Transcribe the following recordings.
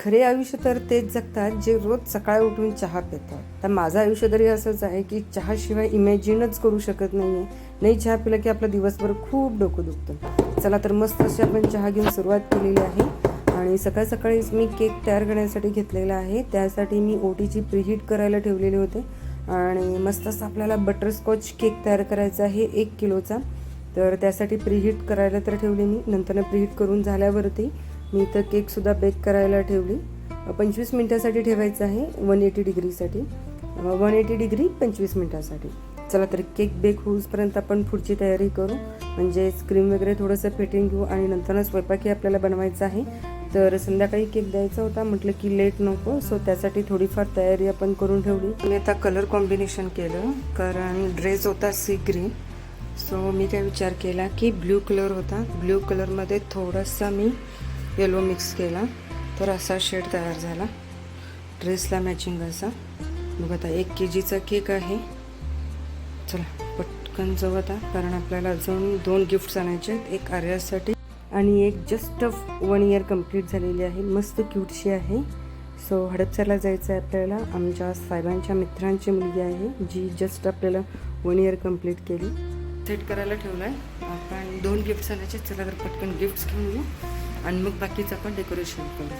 खरे आयुष्य तर तेच जगतात जे रोज सकाळी उठून चहा पितात. तर माझं आयुष्य तरी असंच आहे की चहाशिवाय इमॅजिनच करू शकत नाही आहे नाही चहा पिला की आपलं दिवसभर खूप डोकं दुखतं. चला तर मस्त अशी आपण चहा घेऊन सुरुवात केलेली आहे. आणि सकाळ सकाळीच मी केक तयार करण्यासाठी घेतलेला आहे. त्यासाठी मी ओटीची प्रीहीट करायला ठेवलेले होते. आणि मस्त असं आपल्याला बटरस्कॉच केक तयार करायचा आहे एक किलोचा. तर त्यासाठी प्रीहीट करायला तर ठेवली मी. नंतर प्रीहीट करून झाल्यावरती मी इथं केकसुद्धा बेक करायला ठेवली. पंचवीस मिनटासाठी ठेवायचं आहे वन एटी डिग्रीसाठी वन एटी डिग्री पंचवीस मिनटासाठी. चला तर केक बेक होऊपर्यंत आपण पुढची तयारी करू. म्हणजे क्रीम वगैरे थोडंसं फिटिंग घेऊ आणि नंतरनं स्वयंपाकही आपल्याला बनवायचा आहे. तर संध्याकाळी केक द्यायचा होता म्हटलं की लेट नको सो त्यासाठी थोडीफार तयारी आपण करून ठेवली. मी आता कलर कॉम्बिनेशन केलं कारण ड्रेस होता सी ग्रीन सो मी काय विचार केला की ब्ल्यू कलर होता. ब्ल्यू कलरमध्ये थोडासा मी येलो मिक्स केला. तर असा शेड तयार झाला. ड्रेसला मॅचिंग असा. बघ आता एक के जीचा केक आहे. चला पटकन जाऊ आता. कारण आपल्याला अजून दोन गिफ्ट्स आणायचे आहेत. एक आर्यासाठी आणि एक जस्ट वन इयर कंप्लीट झालेली आहे. मस्त क्यूटशी आहे. सो हडपसरला जायचं आहे आपल्याला. आमच्या साहेबांच्या मित्रांची मुलगी आहे जी जस्ट आपल्याला वन इयर कंप्लीट केली. सेट करायला ठेवलं आहे आपण दोन गिफ्ट्स आणायचे चला तर पटकन गिफ्ट्स घेऊन येऊ. आणि मग बाकीचं आपण डेकोरेशन करू.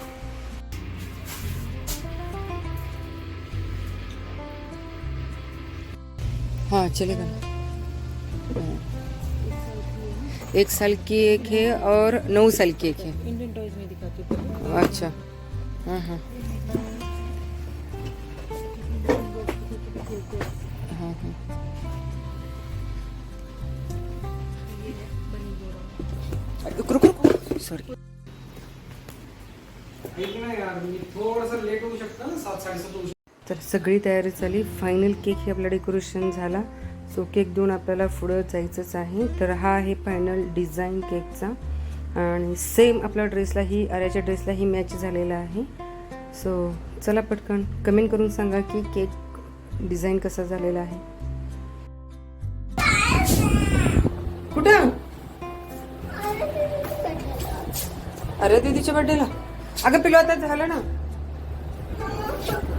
हाँ चलेगा हाँ। एक साल की एक है और नौ साल की एक है. इंडियन टॉयज में दिखाती हूँ अच्छा. हाँ हाँ. हाँ हाँ. रुक रुक रुक. सॉरी तर सगळी तयारी झाली. फायनल केक ही आपला डेकोरेशन झाला. सो केक देऊन आपल्याला पुढं जायचंच आहे. तर हा आहे फायनल डिझाईन केकचा आणि सेम आपल्या ड्रेसलाही आर्याच्या ड्रेसलाही मॅच झालेला आहे. सो चला पटकन कमेंट करून सांगा की केक डिझाईन कसा झालेला आहे. कुठं? अरे दीदीच्या बर्थडेला अगं पिलो आता झालं ना?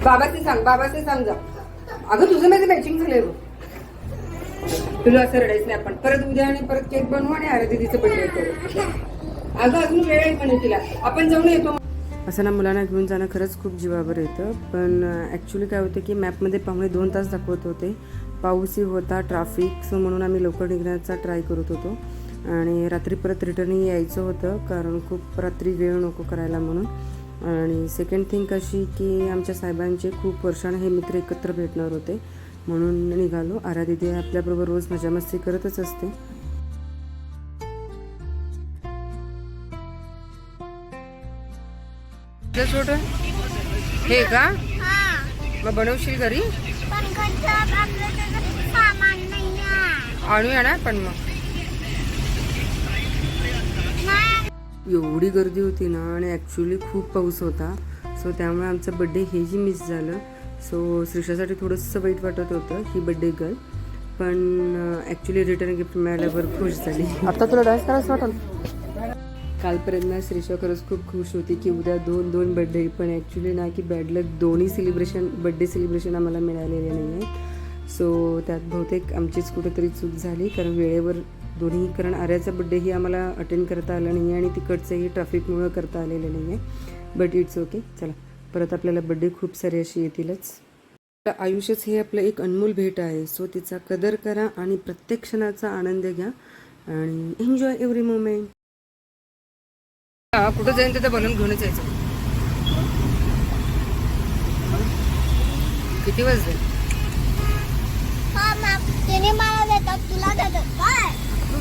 बाबाचे सांग बाबाचे सांग जा. अगं तुझं माझं मॅचिंग झालंय बघ. तुला असं रडायचं नाही आपण. परत उद्या आणि परत केक बनवू आणि अरे दिदीचं बर्थडे करू अगं अजून वेळ आहे म्हणे तिला. आपण जाऊन येतो असं ना मुलांना घेऊन जाणं खरंच खूप जीवावर येतं. पण ॲक्च्युली काय होतं की मॅपमध्ये पाहुणे दोन तास दाखवत होते. पाऊसही होता ट्राफिक सो म्हणून आम्ही लवकर निघण्याचा ट्राय करत होतो. आणि रात्री परत रिटर्नही यायचं होतं कारण खूप रात्री वेळ नको करायला म्हणून. आणि सेकंड थिंग अशी की आमच्या साहेबांचे खूप वर्षाने हे मित्र एकत्र भेटणार होते. म्हणून निघालो. आरादिदी आपल्याबरोबर रोज मजा मस्ती करतच असते. छोट हे का? मग बनवशील घरी. आणूया ना. पण मग. एवढी गर्दी होती ना आणि ॲक्च्युली खूप पाऊस होता. सो त्यामुळे आमचं बड्डे हेही मिस झालं. सो श्रीषासाठी थोडंसं वाईट वाटत होतं ही बड्डे गर्ल पण ॲक्च्युली रिटर्न गिफ्ट मिळाल्यावर खुश झाली. आता तुला डान्स करायचं वाटल? कालपर्यंत ना श्रीषा खरंच खूप खुश होती की उद्या दोन दोन बड्डे पण ॲक्च्युली ना की बॅड लक दोन्ही सेलिब्रेशन बड्डे सेलिब्रेशन आम्हाला मिळालेले नाही आहे सो त्यात बहुतेक आमचीच कुठेतरी चूक झाली कारण वेळेवर दोन्ही कारण आर्याचा बड्डेही आम्हाला अटेंड करता आला नाही आहे आणि तिकडचंही ट्रॅफिकमुळं करता आलेलं नाही आहे बट इट्स ओके चला परत आपल्याला बड्डे खूप सारे अशी येतीलच. आयुष्यच हे आपलं एक अनमोल भेट आहे. सो तिचा कदर करा आणि प्रत्येक क्षणाचा आनंद घ्या आणि एन्जॉय एव्हरी मोमेंट कुठं जाईन तिथं बनवून घेऊनच यायचं. किती वाजले?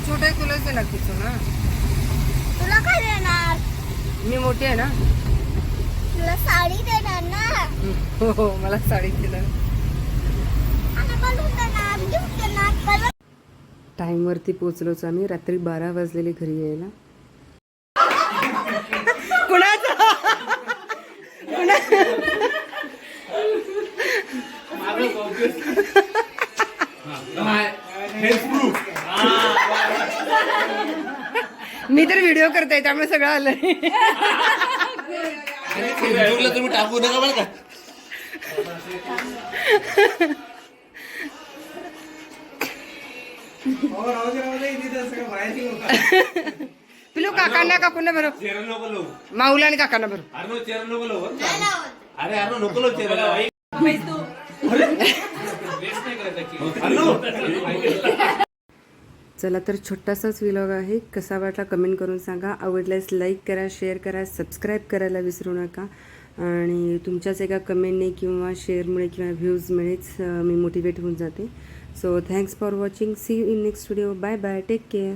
तुला छोट आहे तुलाच देणार तिथं ना? तुला काय देणार? मी मोठी आहे ना? तुला साडी देणार ना? हो हो मला साडी देणार टाईमवरती पोचलोच आम्ही. रात्री बारा वाजलेले घरी यायला. कुणाचा? मी तर व्हिडिओ करताय त्यामुळे सगळं फेसबुकला तुम्ही टाकू नका बरं का. पिलू काकांना काकूंना बरं चेहरा नको लावू माऊला आणि काकांना बरं अरे चेहरा नको लावू बरं का? अरे. अरे नको लावू चेहरा अरे चला तर छोटासाच विलॉग आहे. कसा वाटला कमेंट करून सांगा. आवडल्यास लाईक करा शेअर करा सबस्क्राईब करायला विसरू नका. आणि तुमच्याच एका कमेंटने किंवा शेअरमुळे किंवा व्ह्यूजमुळेच मी मोटिवेट होऊन जाते. So thanks for watching see you in next video bye bye take care